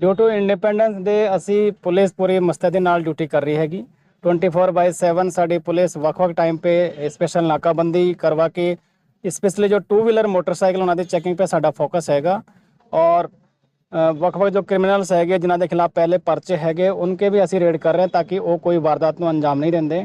Due to independence ਡੇ ਅਸੀਂ police ਪੂਰੀ ਮੁਸਤੈਦੀ ਨਾਲ duty ਕਰ ਰਹੀ ਹੈਗੀ। 24/7 ਸਾਡੀ ਪੁਲਿਸ ਵੱਖ-ਵੱਖ ਟਾਈਮ ਤੇ ਸਪੈਸ਼ਲ ਨਾਕਾਬੰਦੀ ਕਰਵਾ ਕੇ ਸਪੈਸ਼ਲੀ ਜੋ ਟੂ ਵੀਲਰ ਮੋਟਰਸਾਈਕਲ ਉਹਨਾਂ ਦੀ ਚੈਕਿੰਗ ਤੇ ਸਾਡਾ ਫੋਕਸ ਹੈਗਾ। ਔਰ ਵੱਖ-ਵੱਖ ਜੋ ਕ੍ਰਿਮੀਨਲਸ ਹੈਗੇ, ਜਿਨ੍ਹਾਂ ਦੇ ਖਿਲਾਫ ਪਹਿਲੇ ਪਰਚੇ ਹੈਗੇ, ਉਨਕੇ ਵੀ ਅਸੀਂ ਰੇਡ ਕਰ ਰਹੇ ਹਾਂ ਤਾਂ ਕਿ ਉਹ ਕੋਈ ਵਾਰਦਾਤ ਨੂੰ ਅੰਜਾਮ ਨਹੀਂ ਦਿੰਦੇ।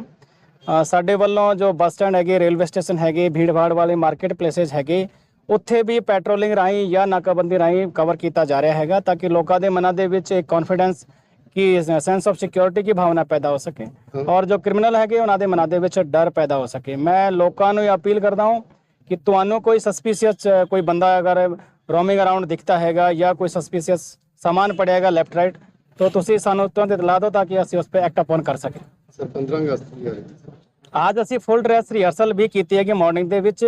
ਸਾਡੇ ਵੱਲੋਂ ਜੋ ਬੱਸ ਸਟੈਂਡ ਹੈਗੇ ਰੇਲਵੇ ਸਟੇਸ਼ਨ ਹੈਗੇ, ਭੀੜ-ਭਾੜ ਵਾਲੇ ਮਾਰਕੀਟ ਪਲੇਸਸ ਹੈਗੇ ਉੱਥੇ ਵੀ ਪੈਟਰੋਲਿੰਗ ਰਾਹੀਂ ਜਾਂ ਨਾਕਾਬੰਦੀ ਰਾਹੀਂ ਕਵਰ ਕੀਤਾ ਜਾ ਰਿਹਾ ਹੈਗਾ ਤਾਂ ਕਿ ਲੋਕਾਂ ਦੇ ਮਨਾਂ ਦੇ ਵਿੱਚ ਇੱਕ ਕੌਨਫੀਡੈਂਸ ਕਿ ਸੈਂਸ ਆਫ ਸਿਕਿਉਰਿਟੀ ਦੀ ਭਾਵਨਾ ਪੈਦਾ ਹੋ ਸਕੇ ਔਰ ਜੋ ਕ੍ਰਿਮੀਨਲ ਹੈਗੇ ਉਹਨਾਂ ਦੇ ਮਨਾਂ ਦੇ ਵਿੱਚ ਡਰ ਪੈਦਾ ਹੋ ਸਕੇ ਮੈਂ ਲੋਕਾਂ ਨੂੰ ਇਹ ਅਪੀਲ ਕਰਦਾ ਹਾਂ ਕਿ ਤੁਹਾਨੂੰ ਕੋਈ ਸਸਪੀਸ਼ੀਅਸ ਕੋਈ ਬੰਦਾ ਅਗਰ ਰੋਮਿੰਗ ਅਰਾਊਂਡ ਦਿਖਦਾ ਹੈਗਾ ਜਾਂ ਕੋਈ ਸਸਪੀਸ਼ੀਅਸ ਸਾਮਾਨ ਪੜਿਆ ਹੈਗਾ ਲੈਫਟ ਰਾਈਟ ਤਾਂ ਤੁਸੀਂ ਸਾਨੂੰ ਤੁਰੰਤ ਇਤਲਾ ਦਿਓ ਤਾਂ ਕਿ ਅਸੀਂ ਉਸ ਤੇ ਐਕਟ ਅਪਨ ਕਰ ਸਕੀਏ ਸਰ 15 ਅਗਸਤ ਵੀ ਆ ਰਹੀ ਹੈ आज ਅਸੀਂ ਫੁੱਲ ਡਰੈਸ ਰਿਹਰਸਲ ਵੀ ਕੀਤੀ ਹੈਗੀ ਮਾਰਨਿੰਗ ਦੇ ਵਿੱਚ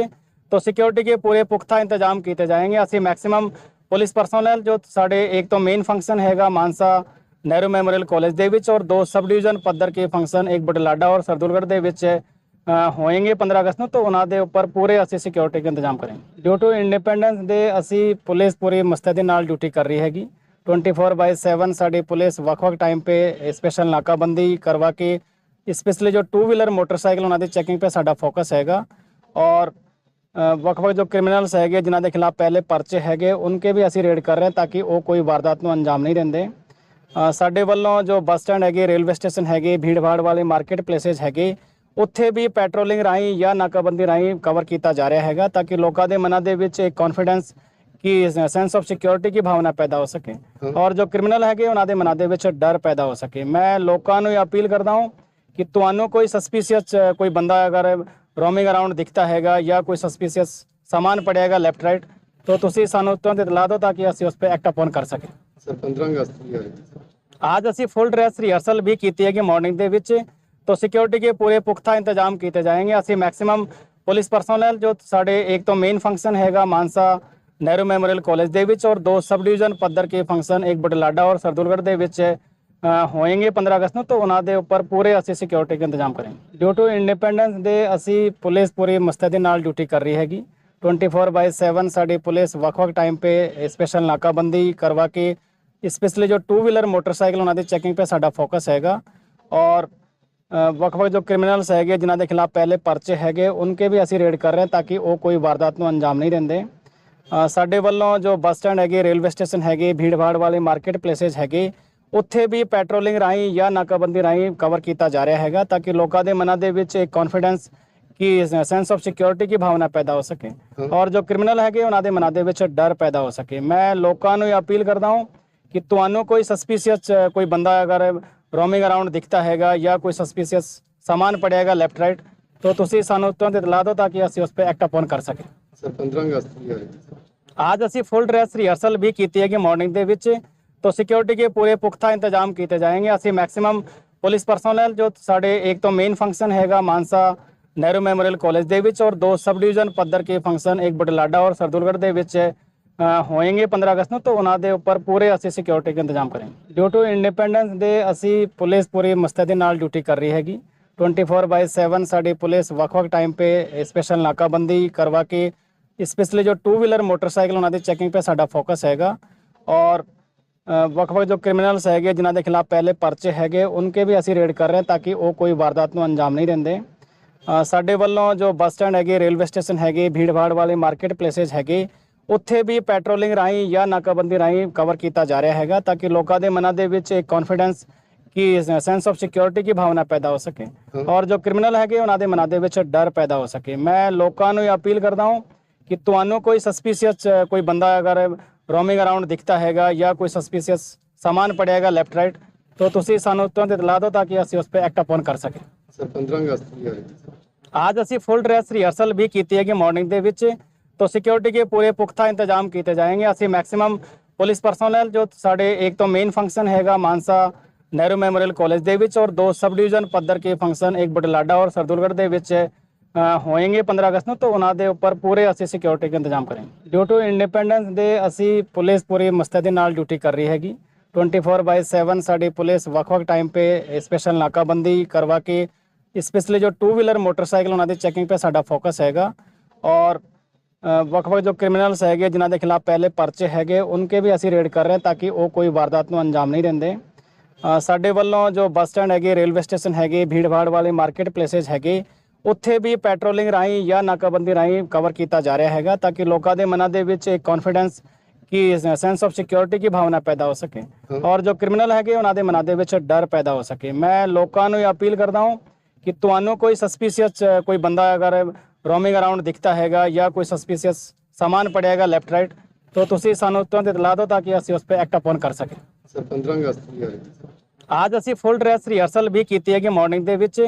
ਤਾਂ ਸਿਕਿਉਰਿਟੀ ਕੇ ਪੂਰੇ ਪੁਖਤਾ ਇੰਤਜ਼ਾਮ ਕੀਤੇ ਜਾਣਗੇ ਅਸੀਂ ਮੈਕਸਿਮਮ ਪੁਲਿਸ ਪਰਸਨਲ ਜੋ ਸਾਡੇ ਇੱਕ ਤੋਂ ਮੇਨ ਫੰਕਸ਼ਨ ਹੈਗਾ ਮਾਨਸਾ ਨਹਿਰੂ ਮੈਮੋਰੀਅਲ ਕਾਲਜ ਦੇ ਵਿੱਚ ਔਰ ਦੋ ਸਬ ਡਿਵੀਜ਼ਨ ਪੱਧਰ ਕੇ ਫੰਕਸ਼ਨ ਇੱਕ ਬਟਲਾਡਾ ਔਰ ਸਰਦੂਲਗੜ੍ਹ ਦੇ ਵਿੱਚ ਅ, ਹੋਣਗੇ 15 ਅਗਸਤ ਨੂੰ ਤਾਂ ਉਹਨਾਂ ਦੇ ਉੱਪਰ ਪੂਰੇ ਅਸੀਂ ਸਿਕਿਉਰਿਟੀ ਦਾ ਇੰਤਜ਼ਾਮ ਕਰਾਂਗੇ ਡਿਊ ਟੂ ਇੰਡੀਪੈਂਡੈਂਸ ਦੇ ਅਸੀਂ ਪੁਲਿਸ ਪੂਰੀ ਮੁਸਤੈਦੀ ਨਾਲ ਡਿਊਟੀ ਕਰ ਰਹੀ ਹੈਗੀ 24/7 ਸਾਡੀ ਪੁਲਿਸ ਵੱਖ-ਵੱਖ ਟਾਈਮ ਤੇ ਸਪੈਸ਼ਲ ਨਾਕਾਬੰਦੀ ਕਰਵਾ ਕੇ ਸਪੈਸ਼ਲੀ ਜੋ ਟੂ ਵੀਲਰ ਮੋਟਰਸਾਈਕਲ ਉਹਨਾਂ ਦੀ ਚੈਕਿੰਗ ਤੇ ਸਾਡਾ ਫੋਕਸ ਹੈਗਾ ਔਰ ਅ, ਵੱਖ-ਵੱਖ ਜੋ ਕ੍ਰਿਮੀਨਲਸ ਹੈਗੇ ਜਿਨ੍ਹਾਂ ਦੇ ਖਿਲਾਫ ਪਹਿਲੇ ਪਰਚੇ ਹੈਗੇ ਉਨਕੇ ਵੀ ਅਸੀਂ ਰੇਡ ਕਰ ਰਹੇ ਹਾਂ ਤਾਂ ਕਿ ਉਹ ਕੋਈ ਵਾਰਦਾਤ ਨੂੰ ਅੰਜਾਮ ਨਹੀਂ ਦਿੰਦੇ। ਸਾਡੇ ਵੱਲੋਂ ਜੋ ਬੱਸ ਸਟੈਂਡ ਹੈਗੇ ਰੇਲਵੇ ਸਟੇਸ਼ਨ ਹੈਗੇ ਭੀੜ-ਭਾੜ ਵਾਲੇ ਮਾਰਕੀਟ ਪਲੇਸਸ ਹੈਗੇ ਉੱਥੇ ਵੀ ਪੈਟਰੋਲਿੰਗ ਰਾਹੀਂ ਜਾਂ ਨਾਕਾਬੰਦੀ ਰਾਹੀਂ ਕਵਰ ਕੀਤਾ ਜਾ ਰਿਹਾ ਹੈਗਾ ਤਾਂ ਕਿ ਲੋਕਾਂ ਦੇ ਮਨਾਂ ਦੇ ਵਿੱਚ ਇੱਕ ਕੌਨਫੀਡੈਂਸ ਕਿ ਸੈਂਸ ਆਫ ਸਿਕਿਉਰਿਟੀ ਦੀ ਭਾਵਨਾ ਪੈਦਾ ਹੋ ਸਕੇ। ਔਰ ਜੋ ਕ੍ਰਿਮੀਨਲ ਹੈਗੇ ਉਹਨਾਂ ਦੇ ਮਨਾਂ ਦੇ ਵਿੱਚ ਡਰ ਪੈਦਾ ਹੋ ਸਕੇ। ਮੈਂ ਲੋਕਾਂ ਨੂੰ ਇਹ ਅਪੀਲ ਕਰਦਾ ਹਾਂ ਕਿ ਤੁਹਾਨੂੰ ਕੋਈ ਸਸਪੀਸ਼ੀਅਸ ਕੋਈ ਬੰਦਾ ਅਗਰ ਰੋਮਿੰਗ ਅਰਾਊਂਡ ਦਿਖਦਾ ਹੈਗਾ ਜਾਂ ਕੋਈ ਸਸਪੀਸ਼ੀਅਸ ਸਾਮਾਨ ਪੜਿਆ ਹੈਗਾ ਲੈਫਟ ਰਾਈਟ ਤਾਂ ਤੁਸੀਂ ਸਾਨੂੰ ਤੁਰੰਤ ਇਤਲਾ ਦਿਓ ਤਾਂ ਕਿ ਅਸੀਂ ਉਸ ਤੇ ਐਕਟ ਅਪਨ ਕਰ ਸਕੀਏ ਸਰ 15 ਅਗਸਤ ਵੀ ਆ ਰਹੀ ਹੈ आज ਅਸੀਂ ਫੁੱਲ ਡਰੈਸ ਰਿਹਰਸਲ ਵੀ ਕੀਤੀ ਹੈਗੀ ਮਾਰਨਿੰਗ ਦੇ ਵਿੱਚ ਤਾਂ ਸਿਕਿਉਰਿਟੀ ਕੇ ਪੂਰੇ ਪੁਖਤਾ ਇੰਤਜ਼ਾਮ ਕੀਤੇ ਜਾਣਗੇ ਅਸੀਂ ਮੈਕਸਿਮਮ ਪੁਲਿਸ ਪਰਸਨਲ ਜੋ ਸਾਡੇ ਇੱਕ ਤੋਂ ਮੇਨ ਫੰਕਸ਼ਨ ਹੈਗਾ ਮਾਨਸਾ ਨਹਿਰੂ ਮੈਮੋਰੀਅਲ ਕਾਲਜ ਦੇ ਵਿੱਚ ਔਰ ਦੋ ਸਬ ਡਿਵੀਜ਼ਨ ਪੱਧਰ ਕੇ ਫੰਕਸ਼ਨ ਇੱਕ ਬਟਲਾਡਾ ਔਰ ਸਰਦੂਲਗੜ੍ਹ ਦੇ ਵਿੱਚ 15 ਅਗਸਤ ਨੂੰ, ਤਾਂ ਉਹਨਾਂ ਦੇ ਉੱਪਰ ਪੂਰੇ ਅਸੀਂ ਸਿਕਿਉਰਿਟੀ ਦਾ ਇੰਤਜ਼ਾਮ ਕਰਾਂਗੇ। ਡਿਊ ਟੂ ਇੰਡੀਪੈਂਡੈਂਸ ਦੇ ਅਸੀਂ ਪੁਲਿਸ ਪੂਰੀ ਮੁਸਤੈਦੀ ਨਾਲ ਡਿਊਟੀ ਕਰ ਰਹੀ ਹੈਗੀ। 24/7 ਸਾਡੀ ਪੁਲਿਸ ਵੱਖ-ਵੱਖ ਟਾਈਮ ਤੇ ਸਪੈਸ਼ਲ ਨਾਕਾਬੰਦੀ ਕਰਵਾ ਕੇ ਸਪੈਸ਼ਲੀ ਜੋ ਟੂ ਵੀਲਰ ਮੋਟਰਸਾਈਕਲ ਉਹਨਾਂ ਦੀ ਚੈਕਿੰਗ ਤੇ ਸਾਡਾ ਫੋਕਸ ਹੈਗਾ। ਔਰ ਵੱਖ-ਵੱਖ ਜੋ ਕ੍ਰਿਮੀਨਲਸ ਹੈਗੇ, ਜਿਨ੍ਹਾਂ ਦੇ ਖਿਲਾਫ ਪਹਿਲੇ ਪਰਚੇ ਹੈਗੇ, ਉਨਕੇ ਵੀ ਅਸੀਂ ਰੇਡ ਕਰ ਰਹੇ ਹਾਂ ਤਾਂ ਕਿ ਉਹ ਕੋਈ ਵਾਰਦਾਤ ਨੂੰ ਅੰਜਾਮ ਨਹੀਂ ਦਿੰਦੇ। ਸਾਡੇ ਵੱਲੋਂ ਜੋ ਬੱਸ ਸਟੈਂਡ ਹੈਗੇ ਰੇਲਵੇ ਸਟੇਸ਼ਨ ਹੈਗੇ, ਭੀੜ-ਭਾੜ ਵਾਲੇ ਮਾਰਕੀਟ ਪਲੇਸਸ ਹੈਗੇ ਉੱਥੇ ਵੀ ਪੈਟਰੋਲਿੰਗ ਰਾਹੀਂ ਜਾਂ ਨਾਕਾਬੰਦੀ ਰਾਹੀਂ ਕਵਰ ਕੀਤਾ ਜਾ ਰਿਹਾ ਹੈਗਾ ਤਾਂ ਕਿ ਲੋਕਾਂ ਦੇ ਮਨਾਂ ਦੇ ਵਿੱਚ ਇੱਕ ਕੌਨਫੀਡੈਂਸ ਕਿ ਸੈਂਸ ਆਫ ਸਿਕਿਉਰਿਟੀ ਦੀ ਭਾਵਨਾ ਪੈਦਾ ਹੋ ਸਕੇ ਔਰ ਜੋ ਕ੍ਰਿਮੀਨਲ ਹੈਗੇ ਉਹਨਾਂ ਦੇ ਮਨਾਂ ਦੇ ਵਿੱਚ ਡਰ ਪੈਦਾ ਹੋ ਸਕੇ ਮੈਂ ਲੋਕਾਂ ਨੂੰ ਇਹ ਅਪੀਲ ਕਰਦਾ ਹਾਂ ਕਿ ਤੁਹਾਨੂੰ ਕੋਈ ਸਸਪੀਸ਼ੀਅਸ ਕੋਈ ਬੰਦਾ ਅਗਰ ਰੋਮਿੰਗ ਅਰਾਊਂਡ ਦਿਖਦਾ ਹੈਗਾ ਜਾਂ ਕੋਈ ਸਸਪੀਸ਼ੀਅਸ ਸਾਮਾਨ ਪੜਿਆ ਹੈਗਾ ਲੈਫਟ ਰਾਈਟ ਤਾਂ ਤੁਸੀਂ ਸਾਨੂੰ ਤੁਰੰਤ ਇਤਲਾ ਦਿਓ ਤਾਂ ਕਿ ਅਸੀਂ ਉਸ ਤੇ ਐਕਟ ਅਪਨ ਕਰ ਸਕੀਏ ਸਰ 15 ਅਗਸਤ ਵੀ ਆ ਰਹੀ ਹੈ आज ਅਸੀਂ ਫੁੱਲ ਡਰੈਸ ਰਿਹਰਸਲ ਵੀ ਕੀਤੀ ਹੈਗੀ ਮਾਰਨਿੰਗ ਦੇ ਵਿੱਚ ਤਾਂ ਸਿਕਿਉਰਿਟੀ ਕੇ ਪੂਰੇ ਪੁਖਤਾ ਇੰਤਜ਼ਾਮ ਕੀਤੇ ਜਾਣਗੇ ਅਸੀਂ ਮੈਕਸਿਮਮ ਪੁਲਿਸ ਪਰਸਨਲ ਜੋ ਸਾਡੇ ਇੱਕ ਤੋਂ ਮੇਨ ਫੰਕਸ਼ਨ ਹੈਗਾ ਮਾਨਸਾ ਨਹਿਰੂ ਮੈਮੋਰੀਅਲ ਕਾਲਜ ਦੇ ਵਿੱਚ ਔਰ ਦੋ ਸਬ ਡਿਵੀਜ਼ਨ ਪੱਧਰ ਕੇ ਫੰਕਸ਼ਨ ਇੱਕ ਬਟਲਾਡਾ ਔਰ ਸਰਦੂਲਗੜ੍ਹ ਦੇ ਵਿੱਚ ਅ, ਹੋਣਗੇ 15 ਅਗਸਤ ਨੂੰ ਤਾਂ ਉਹਨਾਂ ਦੇ ਉੱਪਰ ਪੂਰੇ ਅਸੀਂ ਸਿਕਿਉਰਿਟੀ ਦਾ ਇੰਤਜ਼ਾਮ ਕਰਾਂਗੇ ਡਿਊ ਟੂ ਇੰਡੀਪੈਂਡੈਂਸ ਦੇ ਅਸੀਂ ਪੁਲਿਸ ਪੂਰੀ ਮੁਸਤੈਦੀ ਨਾਲ ਡਿਊਟੀ ਕਰ ਰਹੀ ਹੈਗੀ 24/7 ਸਾਡੀ ਪੁਲਿਸ ਵੱਖ-ਵੱਖ ਟਾਈਮ ਤੇ ਸਪੈਸ਼ਲ ਨਾਕਾਬੰਦੀ ਕਰਵਾ ਕੇ ਸਪੈਸ਼ਲੀ ਜੋ ਟੂ ਵੀਲਰ ਮੋਟਰਸਾਈਕਲ ਉਹਨਾਂ ਦੀ ਚੈਕਿੰਗ ਤੇ ਸਾਡਾ ਫੋਕਸ ਹੈਗਾ ਔਰ ਅ, ਵੱਖ-ਵੱਖ ਜੋ ਕ੍ਰਿਮੀਨਲਸ ਹੈਗੇ ਜਿਨ੍ਹਾਂ ਦੇ ਖਿਲਾਫ ਪਹਿਲੇ ਪਰਚੇ ਹੈਗੇ ਉਨਕੇ ਵੀ ਅਸੀਂ ਰੇਡ ਕਰ ਰਹੇ ਹਾਂ ਤਾਂ ਕਿ ਉਹ ਕੋਈ ਵਾਰਦਾਤ ਨੂੰ ਅੰਜਾਮ ਨਹੀਂ ਦਿੰਦੇ ਅ, ਸਾਡੇ ਵੱਲੋਂ ਜੋ ਬੱਸ ਸਟੈਂਡ ਹੈਗੇ ਰੇਲਵੇ ਸਟੇਸ਼ਨ ਹੈਗੇ ਭੀੜ-ਭਾੜ ਵਾਲੇ ਮਾਰਕੀਟ ਪਲੇਸਸ ਹੈਗੇ ਉੱਥੇ ਵੀ ਪੈਟਰੋਲਿੰਗ ਰਾਹੀਂ ਜਾਂ ਨਾਕਾਬੰਦੀ ਰਾਹੀਂ ਕਵਰ ਕੀਤਾ ਜਾ ਰਿਹਾ ਹੈਗਾ ਤਾਂ ਕਿ ਲੋਕਾਂ ਦੇ ਮਨਾਂ ਦੇ ਵਿੱਚ ਇੱਕ ਕੌਨਫੀਡੈਂਸ ਕਿ ਸੈਂਸ ਆਫ ਸਿਕਿਉਰਿਟੀ ਦੀ ਭਾਵਨਾ ਪੈਦਾ ਹੋ ਸਕੇ ਔਰ ਜੋ ਕ੍ਰਿਮੀਨਲ ਹੈਗੇ ਉਹਨਾਂ ਦੇ ਮਨਾਂ ਦੇ ਵਿੱਚ ਡਰ ਪੈਦਾ ਹੋ ਸਕੇ ਮੈਂ ਲੋਕਾਂ ਨੂੰ ਇਹ ਅਪੀਲ ਕਰਦਾ ਹਾਂ ਕਿ ਤੁਹਾਨੂੰ ਕੋਈ ਸਸਪੀਸ਼ੀਅਸ ਕੋਈ ਬੰਦਾ ਅਗਰ ਰੋਮਿੰਗ ਅਰਾਊਂਡ ਦਿਖਦਾ ਹੈਗਾ ਜਾਂ ਕੋਈ ਸਸਪੀਸ਼ੀਅਸ ਸਾਮਾਨ ਪੜਿਆ ਹੈਗਾ ਲੈਫਟ ਰਾਈਟ ਤਾਂ ਤੁਸੀਂ ਸਾਨੂੰ ਤੁਰੰਤ ਇਤਲਾ ਦਿਓ ਤਾਂ ਕਿ ਅਸੀਂ ਉਸ ਤੇ ਐਕਟ ਅਪਨ ਕਰ ਸਕੀਏ ਸਰ 15 ਅਗਸਤ ਵੀ ਆ ਰਹੀ ਹੈ आज ਅਸੀਂ ਫੁੱਲ ਡਰੈਸ ਰਿਹਰਸਲ ਵੀ ਕੀਤੀ ਹੈਗੀ ਮਾਰਨਿੰਗ ਦੇ ਵਿੱਚ ਤਾਂ ਸਿਕਿਉਰਿਟੀ ਕੇ ਪੂਰੇ ਪੁਖਤਾ ਇੰਤਜ਼ਾਮ ਕੀਤੇ ਜਾਣਗੇ ਅਸੀਂ ਮੈਕਸਿਮਮ ਪੁਲਿਸ ਪਰਸਨਲ ਜੋ ਸਾਡੇ ਇੱਕ ਤੋਂ ਮੇਨ ਫੰਕਸ਼ਨ ਹੈਗਾ ਮਾਨਸਾ ਨਹਿਰੂ ਮੈਮੋਰੀਅਲ ਕਾਲਜ ਦੇ ਵਿੱਚ ਔਰ ਦੋ ਸਬ ਡਿਵੀਜ਼ਨ ਪੱਧਰ ਕੇ ਫੰਕਸ਼ਨ ਇੱਕ ਬਟਲਾਡਾ ਔਰ ਸਰਦੂਲਗੜ੍ਹ ਦੇ ਵਿੱਚ 15 ਅਗਸਤ ਨੂੰ, ਤਾਂ ਉਹਨਾਂ ਦੇ ਉੱਪਰ ਪੂਰੇ ਅਸੀਂ ਸਿਕਿਉਰਿਟੀ ਦਾ ਇੰਤਜ਼ਾਮ ਕਰਾਂਗੇ। ਡਿਊ ਟੂ ਇੰਡੀਪੈਂਡੈਂਸ ਦੇ ਅਸੀਂ ਪੁਲਿਸ ਪੂਰੀ ਮੁਸਤੈਦੀ ਨਾਲ ਡਿਊਟੀ ਕਰ ਰਹੀ ਹੈਗੀ। 24/7 ਸਾਡੀ ਪੁਲਿਸ ਵੱਖ-ਵੱਖ ਟਾਈਮ ਤੇ ਸਪੈਸ਼ਲ ਨਾਕਾਬੰਦੀ ਕਰਵਾ ਕੇ ਸਪੈਸ਼ਲੀ ਜੋ ਟੂ ਵੀਲਰ ਮੋਟਰਸਾਈਕਲ ਉਹਨਾਂ ਦੀ ਚੈਕਿੰਗ ਤੇ ਸਾਡਾ ਫੋਕਸ ਹੈਗਾ। ਔਰ ਵੱਖ-ਵੱਖ ਜੋ ਕ੍ਰਿਮੀਨਲਸ ਹੈਗੇ, ਜਿਨ੍ਹਾਂ ਦੇ ਖਿਲਾਫ ਪਹਿਲੇ ਪਰਚੇ ਹੈਗੇ, ਉਨਕੇ ਵੀ ਅਸੀਂ ਰੇਡ ਕਰ ਰਹੇ ਹਾਂ ਤਾਂ ਕਿ ਉਹ ਕੋਈ ਵਾਰਦਾਤ ਨੂੰ ਅੰਜਾਮ ਨਹੀਂ ਦਿੰਦੇ। ਸਾਡੇ ਵੱਲੋਂ ਜੋ ਬੱਸ ਸਟੈਂਡ ਹੈਗੇ ਰੇਲਵੇ ਸਟੇਸ਼ਨ ਹੈਗੇ, ਭੀੜ-ਭਾੜ ਵਾਲੇ ਮਾਰਕੀਟ ਪਲੇਸਸ ਹੈਗੇ ਉੱਥੇ ਵੀ ਪੈਟਰੋਲਿੰਗ ਰਾਹੀਂ ਜਾਂ ਨਾਕਾਬੰਦੀ ਰਾਹੀਂ ਕਵਰ ਕੀਤਾ ਜਾ ਰਿਹਾ ਹੈਗਾ ਤਾਂ ਕਿ ਲੋਕਾਂ ਦੇ ਮਨਾਂ ਦੇ ਵਿੱਚ ਇੱਕ ਕੌਨਫੀਡੈਂਸ ਕਿ ਸੈਂਸ ਆਫ ਸਿਕਿਉਰਿਟੀ ਦੀ ਭਾਵਨਾ ਪੈਦਾ ਹੋ ਸਕੇ ਔਰ ਜੋ ਕ੍ਰਿਮੀਨਲ ਹੈਗੇ ਉਹਨਾਂ ਦੇ ਮਨਾਂ ਦੇ ਵਿੱਚ ਡਰ ਪੈਦਾ ਹੋ ਸਕੇ ਮੈਂ ਲੋਕਾਂ ਨੂੰ ਇਹ ਅਪੀਲ ਕਰਦਾ ਹਾਂ ਕਿ ਤੁਹਾਨੂੰ ਕੋਈ ਸਸਪੀਸ਼ੀਅਸ ਕੋਈ ਬੰਦਾ ਅਗਰ ਰੋਮਿੰਗ ਅਰਾਊਂਡ ਦਿਖਦਾ ਹੈਗਾ ਜਾਂ ਕੋਈ ਸਸਪੀਸ਼ੀਅਸ ਸਾਮਾਨ ਪੜਿਆਗਾ ਲੈਫਟ ਰਾਈਟ ਤਾਂ ਤੁਸੀਂ ਸਾਨੂੰ ਤੁਰੰਤ ਇਤਲਾ ਦਿਓ ਤਾਂ ਕਿ ਅਸੀਂ ਉਸ ਤੇ ਐਕਟ ਅਪਨ ਕਰ ਸਕੀਏ ਸਰ 15 ਅਗਸਤ ਵੀ ਆ ਰਹੀ ਹੈ ਅੱਜ ਅਸੀਂ ਫੁੱਲ ਡਰੈਸ ਰਿਹਰਸਲ ਵੀ ਕੀਤੀ ਹੈਗੀ ਮਾਰਨਿੰਗ ਦੇ ਵਿੱਚ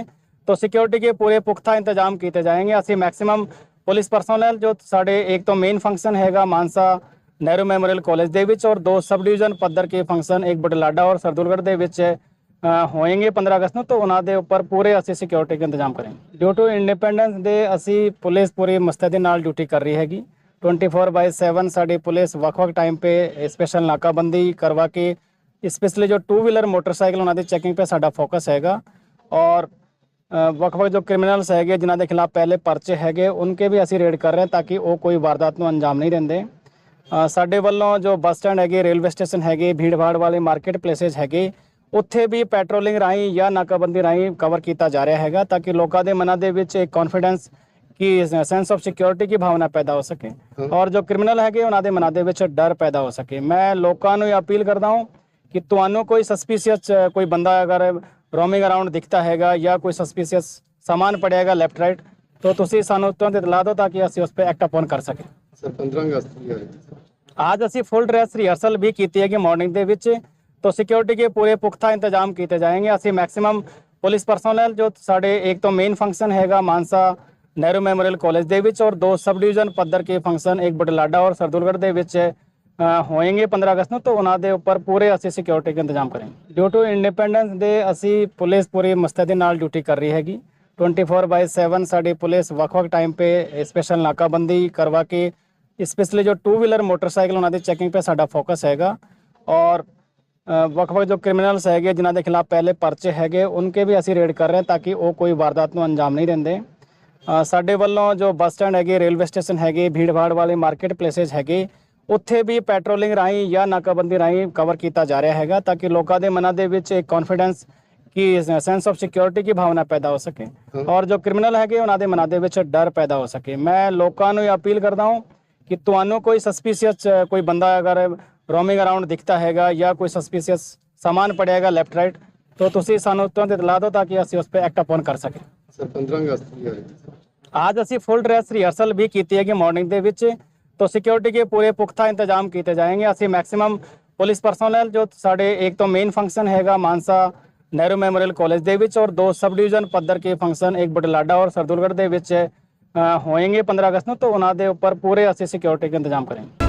ਤਾਂ ਸਿਕਿਉਰਿਟੀ ਕੇ ਪੂਰੇ ਪੁਖਤਾ ਇੰਤਜ਼ਾਮ ਕੀਤੇ ਜਾਣਗੇ ਅਸੀਂ ਮੈਕਸਿਮਮ ਪੁਲਿਸ ਪਰਸਨਲ ਜੋ ਸਾਡੇ ਇੱਕ ਤੋਂ ਮੇਨ ਫੰਕਸ਼ਨ ਹੈਗਾ ਮਾਨਸਾ ਨਹਿਰੂ ਮੈਮੋਰੀਅਲ ਕਾਲਜ ਦੇ ਵਿੱਚ ਔਰ ਦੋ ਸਬ ਡਿਵੀਜ਼ਨ ਪੱਧਰ ਕੇ ਫੰਕਸ਼ਨ ਇੱਕ ਬਟਲਾਡਾ ਔਰ ਸਰਦੂਲਗੜ੍ਹ ਦੇ ਵਿੱਚ ਅ, ਹੋਣਗੇ 15 ਅਗਸਤ ਨੂੰ ਤਾਂ ਉਹਨਾਂ ਦੇ ਉੱਪਰ ਪੂਰੇ ਅਸੀਂ ਸਿਕਿਉਰਿਟੀ ਦਾ ਇੰਤਜ਼ਾਮ ਕਰਾਂਗੇ ਡਿਊ ਟੂ ਇੰਡੀਪੈਂਡੈਂਸ ਦੇ ਅਸੀਂ ਪੁਲਿਸ ਪੂਰੀ ਮਸਤੈਦੀ ਨਾਲ ਡਿਊਟੀ ਕਰ ਰਹੀ ਹੈਗੀ 24/7 ਸਾਡੀ ਪੁਲਿਸ ਵੱਖ-ਵੱਖ ਟਾਈਮ पे स्पेशल नाकाबंदी करवा के स्पेशली जो टू व्हीलर मोटरसाइकिल ਉਹਨਾਂ ਦੀ ਚੈਕਿੰਗ पे ਸਾਡਾ ਫੋਕਸ ਹੈਗਾ ਔਰ ਅ, ਵੱਖ-ਵੱਖ ਜੋ ਕ੍ਰਿਮੀਨਲਸ ਹੈਗੇ ਜਿਨ੍ਹਾਂ ਦੇ ਖਿਲਾਫ ਪਹਿਲੇ ਪਰਚੇ ਹੈਗੇ ਉਨਕੇ ਵੀ ਅਸੀਂ ਰੇਡ ਕਰ ਰਹੇ ਹਾਂ ਤਾਂ ਕਿ ਉਹ ਕੋਈ ਵਾਰਦਾਤ ਨੂੰ ਅੰਜਾਮ ਨਹੀਂ ਦਿੰਦੇ। ਸਾਡੇ ਵੱਲੋਂ ਜੋ ਬੱਸ ਸਟੈਂਡ ਹੈਗੇ ਰੇਲਵੇ ਸਟੇਸ਼ਨ ਹੈਗੇ ਭੀੜ-ਭਾੜ ਵਾਲੇ ਮਾਰਕੀਟ ਪਲੇਸਸ ਹੈਗੇ ਉੱਥੇ ਵੀ ਪੈਟਰੋਲਿੰਗ ਰਾਹੀਂ ਜਾਂ ਨਾਕਾਬੰਦੀ ਰਾਹੀਂ ਕਵਰ ਕੀਤਾ ਜਾ ਰਿਹਾ ਹੈਗਾ ਤਾਂ ਕਿ ਲੋਕਾਂ ਦੇ ਮਨਾਂ ਦੇ ਵਿੱਚ ਇੱਕ ਕੌਨਫੀਡੈਂਸ ਕਿ ਸੈਂਸ ਆਫ ਸਿਕਿਉਰਿਟੀ ਦੀ ਭਾਵਨਾ ਪੈਦਾ ਹੋ ਸਕੇ। ਔਰ ਜੋ ਕ੍ਰਿਮੀਨਲ ਹੈਗੇ ਉਹਨਾਂ ਦੇ ਮਨਾਂ ਦੇ ਵਿੱਚ ਡਰ ਪੈਦਾ ਹੋ ਸਕੇ। ਮੈਂ ਲੋਕਾਂ ਨੂੰ ਇਹ ਅਪੀਲ ਕਰਦਾ ਹਾਂ ਕਿ ਤੁਹਾਨੂੰ ਕੋਈ ਸਸਪੀਸ਼ੀਅਸ ਕੋਈ ਬੰਦਾ ਅਗਰ ਰੋਮਿੰਗ ਅਰਾਊਂਡ ਦਿਖਦਾ ਹੈਗਾ ਜਾਂ ਕੋਈ ਸਸਪੀਸ਼ੀਅਸ ਸਾਮਾਨ ਪੜਿਆਗਾ ਲੈਫਟ ਰਾਈਟ ਤਾਂ ਤੁਸੀਂ ਸਾਨੂੰ ਤੁਰੰਤ ਇਤਲਾ ਦਿਓ ਤਾਂ ਕਿ ਅਸੀਂ ਉਸ ਤੇ ਐਕਟ ਅਪਨ ਕਰ ਸਕੀਏ ਸਰ 15 ਅਗਸਤ ਵੀ ਆ ਰਹੀ ਹੈ ਅੱਜ ਅਸੀਂ ਫੁੱਲ ਡਰੈਸ ਰਿਹਰਸਲ ਵੀ ਕੀਤੀ ਹੈਗੀ ਮਾਰਨਿੰਗ ਦੇ ਵਿੱਚ ਤਾਂ ਸਿਕਿਉਰਿਟੀ ਕੇ ਪੂਰੇ ਪੁਖਤਾ ਇੰਤਜ਼ਾਮ ਕੀਤੇ ਜਾਣਗੇ ਅਸੀਂ ਮੈਕਸਿਮਮ ਪੁਲਿਸ ਪਰਸਨਲ ਜੋ ਸਾਡੇ ਇੱਕ ਤੋਂ ਮੇਨ ਫੰਕਸ਼ਨ ਹੈਗਾ ਮਾਨਸਾ ਨਹਿਰੂ ਮੈਮੋਰੀਅਲ ਕਾਲਜ ਦੇ ਵਿੱਚ ਔਰ ਦੋ ਸਬ ਡਿਵੀਜ਼ਨ ਪੱਧਰ ਕੇ ਫੰਕਸ਼ਨ ਇੱਕ ਬਟਲਾਡਾ ਔਰ ਸਰਦੂਲਗੜ੍ਹ होएँगे पंद्रह अगस्त में तो उन्होंने उपर पूरे असं सिक्योरिटी के इंतज़ाम करेंगे ड्यू टू इंडिपेंडेंस डे असी पुलिस पूरी मुस्तैदी ड्यूटी कर रही हैगी ट्वेंटी फोर बाय सैवन साड़ी पुलिस वक् वक् टाइम पर स्पेशल नाकाबंदी करवा के स्पेसली जो टू व्हीलर मोटरसाइकिल उन्होंने चैकिंग पर सा फोकस हैगा और वक् वक् जो क्रिमिनल्स है जिन्हों के खिलाफ़ पहले परचे है उनके भी असं रेड कर रहे हैं ताकि वो कोई वारदात को अंजाम नहीं देंगे साढ़े वालों जो बस स्टैंड है रेलवे स्टेशन हैगी भीड़ भाड़ वाले मार्केट प्लेसिज़ है ਉੱਥੇ ਵੀ ਪੈਟਰੋਲਿੰਗ ਰਾਹੀਂ ਜਾਂ ਨਾਕਾਬੰਦੀ ਰਾਹੀਂ ਕਵਰ ਕੀਤਾ ਜਾ ਰਿਹਾ ਹੈਗਾ ਤਾਂ ਕਿ ਲੋਕਾਂ ਦੇ ਮਨਾਂ ਦੇ ਵਿੱਚ ਇੱਕ ਕੌਨਫੀਡੈਂਸ ਕਿ ਸੈਂਸ ਆਫ ਸਿਕਿਉਰਿਟੀ ਦੀ ਭਾਵਨਾ ਪੈਦਾ ਹੋ ਸਕੇ ਔਰ ਜੋ ਕ੍ਰਿਮੀਨਲ ਹੈਗੇ ਉਹਨਾਂ ਦੇ ਮਨਾਂ ਦੇ ਵਿੱਚ ਡਰ ਪੈਦਾ ਹੋ ਸਕੇ ਮੈਂ ਲੋਕਾਂ ਨੂੰ ਇਹ ਅਪੀਲ ਕਰਦਾ ਹਾਂ ਕਿ ਤੁਹਾਨੂੰ ਕੋਈ ਸਸਪੀਸ਼ੀਅਸ ਕੋਈ ਬੰਦਾ ਅਗਰ ਰੋਮਿੰਗ ਅਰਾਊਂਡ ਦਿਖਦਾ ਹੈਗਾ ਜਾਂ ਕੋਈ ਸਸਪੀਸ਼ੀਅਸ ਸਾਮਾਨ ਪੜਿਆਗਾ ਲੈਫਟ ਰਾਈਟ ਤਾਂ ਤੁਸੀਂ ਸਾਨੂੰ ਤੁਰੰਤ ਇਤਲਾ ਦਿਓ ਤਾਂ ਕਿ ਅਸੀਂ ਉਸ ਤੇ ਐਕਟ ਅਪਨ ਕਰ ਸਕੀਏ ਸਰ 15 ਅਗਸਤ ਵੀ ਆ ਰਹੀ ਹੈ ਅੱਜ ਅਸੀਂ ਫੁੱਲ ਡਰੈਸ ਰਿਹਰਸਲ ਵੀ ਕੀਤੀ ਹੈਗੀ ਮਾਰਨਿੰਗ ਦੇ ਵਿੱਚ ਤਾਂ ਸਿਕਿਉਰਿਟੀ ਕੇ ਪੂਰੇ ਪੁਖਤਾ ਇੰਤਜ਼ਾਮ ਕੀਤੇ ਜਾਣਗੇ ਅਸੀਂ ਮੈਕਸਿਮਮ ਪੁਲਿਸ ਪਰਸਨਲ ਜੋ ਸਾਡੇ ਇੱਕ ਤੋਂ ਮੇਨ ਫੰਕਸ਼ਨ ਹੈਗਾ ਮਾਨਸਾ ਨਹਿਰੂ ਮੈਮੋਰੀਅਲ ਕਾਲਜ ਦੇ ਵਿੱਚ ਔਰ ਦੋ ਸਬ ਡਿਵੀਜ਼ਨ ਪੱਧਰ ਕੇ ਫੰਕਸ਼ਨ ਇੱਕ ਬਟਲਾਡਾ ਔਰ ਸਰਦੂਲਗੜ੍ਹ ਦੇ ਵਿੱਚ ਅ, ਹੋਣਗੇ 15 ਅਗਸਤ ਨੂੰ ਤਾਂ ਉਹਨਾਂ ਦੇ ਉੱਪਰ ਪੂਰੇ ਅਸੀਂ ਸਿਕਿਉਰਿਟੀ ਦਾ ਇੰਤਜ਼ਾਮ ਕਰਾਂਗੇ